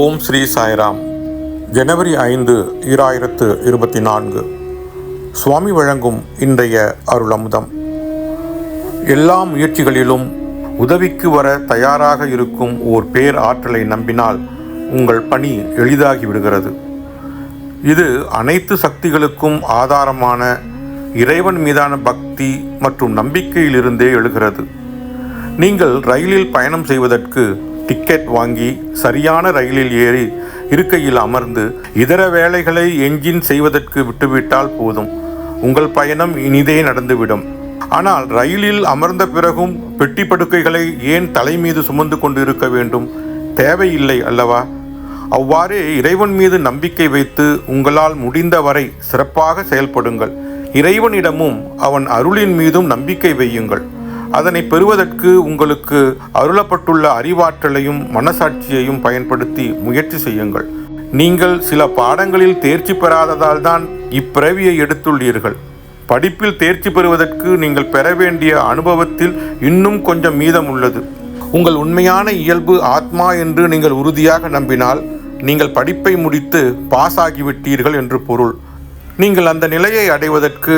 ஓம் ஸ்ரீ சாய்ராம். ஜனவரி ஐந்து ஈராயிரத்து இருபத்தி நான்கு. சுவாமி வழங்கும் இன்றைய அருளமுதம். எல்லா முயற்சிகளிலும் உதவிக்கு வர தயாராக இருக்கும் ஓர் பேர் ஆற்றலை நம்பினால் உங்கள் பணி எளிதாகி விடுகிறது. இது அனைத்து சக்திகளுக்கும் ஆதாரமான இறைவன் மீதான பக்தி மற்றும் நம்பிக்கையிலிருந்தே எழுகிறது. நீங்கள் ரயிலில் பயணம் செய்வதற்கு டிக்கெட் வாங்கி சரியான ரயிலில் ஏறி இருக்கையில் அமர்ந்து இதர வேலைகளை என்ஜின் செய்வதற்கு விட்டுவிட்டால் போதும். உங்கள் பயணம் இனிதே நடந்துவிடும். ஆனால் ரயிலில் அமர்ந்த பிறகும் பெட்டி படுக்கைகளை ஏன் தலை மீது சுமந்து கொண்டு இருக்க வேண்டும்? தேவையில்லை அல்லவா? அவ்வாறே இறைவன் மீது நம்பிக்கை வைத்து உங்களால் முடிந்தவரை சிறப்பாக செயல்படுங்கள். இறைவனிடமும் அவன் அருளின் மீதும் நம்பிக்கை வையுங்கள். அதனை பெறுவதற்கு உங்களுக்கு அருளப்பட்டுள்ள அறிவாற்றலையும் மனசாட்சியையும் பயன்படுத்தி முயற்சி செய்யுங்கள். நீங்கள் சில பாடங்களில் தேர்ச்சி பெறாததால் தான் இப்பிறவியை எடுத்துள்ளீர்கள். படிப்பில் தேர்ச்சி பெறுவதற்கு நீங்கள் பெற வேண்டிய அனுபவத்தில் இன்னும் கொஞ்சம் மீதம் உள்ளது உங்கள் உண்மையான இயல்பு ஆத்மா என்று நீங்கள் உறுதியாக நம்பினால் நீங்கள் படிப்பை முடித்து பாஸ் ஆகிவிட்டீர்கள் என்று பொருள். நீங்கள் அந்த நிலையை அடைவதற்கு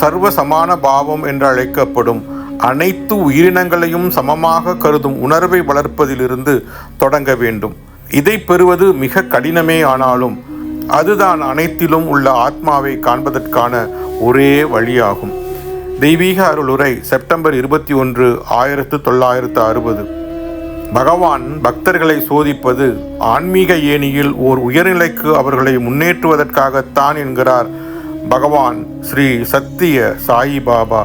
சர்வசமான பாவம் என்று அழைக்கப்படும். அனைத்து உயிரினங்களையும் சமமாக கருதும் உணர்வை வளர்ப்பதிலிருந்து தொடங்க வேண்டும். இதை பெறுவது மிக கடினமே ஆனாலும் அதுதான் அனைத்திலும் உள்ள ஆத்மாவை காண்பதற்கான ஒரே வழியாகும். தெய்வீக அருளுரை செப்டம்பர் இருபத்தி ஒன்று ஆயிரத்து தொள்ளாயிரத்து அறுபது. பகவான் பக்தர்களை சோதிப்பது ஆன்மீக ஏணியில் ஓர் உயர்நிலைக்கு அவர்களை முன்னேற்றுவதற்காகத்தான் என்கிறார் பகவான் ஸ்ரீ சத்திய சாயிபாபா.